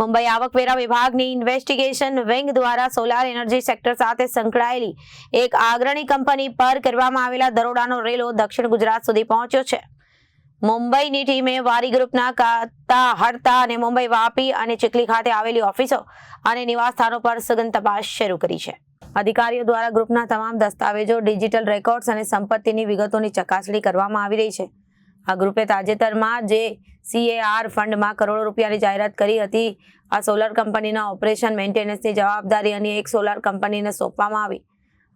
મુંબઈ આવકવેરા વિભાગની investigation wing દ્વારા સોલાર એનર્જી સેક્ટર સાથે સંકળાયેલી એક આગ્રણી કંપની પર કરવામાં આવેલા દરોડાનો રેલો દક્ષિણ ગુજરાત સુધી પહોંચ્યો છે. મુંબઈની ટીમે વારી ગ્રુપના કાતા હડતા અને મુંબઈ વાપી અને ચીખલી ખાતે આવેલી ઓફિસો અને નિવાસસ્થાનો પર સઘન તપાસ શરૂ કરી છે. અધિકારીઓ દ્વારા ગ્રુપના તમામ દસ્તાવેજો ડિજિટલ રેકોર્ડ્સ અને સંપત્તિની વિગતોની ચકાસણી કરવામાં આવી રહી છે. આ ગ્રુપે તાજેતરમાં જે સીએઆર ફંડમાં કરોડો રૂપિયાની જાહેરાત કરી હતી, આ સોલાર કંપનીના ઓપરેશન મેન્ટેનન્સની જવાબદારી અન્ય એક સોલાર કંપનીને સોંપવામાં આવી.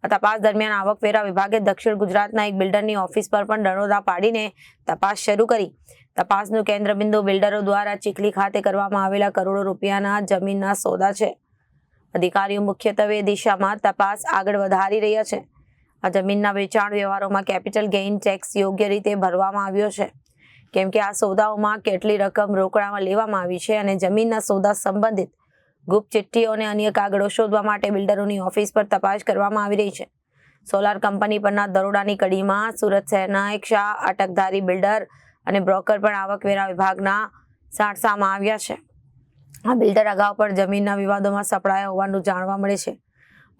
આ તપાસ દરમિયાન આવકવેરા વિભાગે દક્ષિણ ગુજરાતના એક બિલ્ડરની ઓફિસ પર પણ દરોડા પાડીને તપાસ શરૂ કરી. તપાસનું કેન્દ્રબિંદુ બિલ્ડરો દ્વારા ચીખલી ખાતે કરવામાં આવેલા કરોડો રૂપિયાના જમીનના સોદા છે. અધિકારીઓ મુખ્યત્વે દિશામાં તપાસ આગળ વધારી રહ્યા છે. આ જમીનના વેચાણ વ્યવહારોમાં કેપિટલ ગેઇન ટેક્સ યોગ્ય રીતે ભરવામાં આવ્યો છે. કેમ કે આ સોદાઓમાં કેટલી રકમ રોકડામાં લેવામાં આવી છે અને જમીનના સોદા સંબંધિત ગુપ્ત ચિઠ્ઠીઓ અને અન્ય કાગળો શોધવા માટે બિલ્ડરોની ઓફિસ પર તપાસ કરવામાં આવી રહી છે. સોલાર કંપની પરના દરોડાની કડીમાં સુરત શહેરના એક શાહ અટકધારી બિલ્ડર અને બ્રોકર પણ આવકવેરા વિભાગના સાણસામાં આવ્યા છે. આ બિલ્ડર અગાઉ પણ જમીનના વિવાદોમાં સપડાયા હોવાનું જાણવા મળે છે.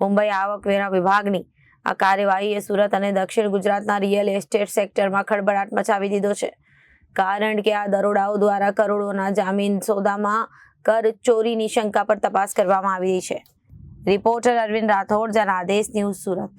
મુંબઈ આવકવેરા વિભાગની આ કાર્યવાહીએ સુરત અને દક્ષિણ ગુજરાતના રિયલ એસ્ટેટ સેક્ટરમાં ખળબળાટ મચાવી દીધો છે. કારણ કે આ દરોડાઓ દ્વારા કરોડોના જામીન સોદામાં કર ચોરીની શંકા પર તપાસ કરવામાં આવી છે. Reporter Arvind Rathod Janadesh news Surat.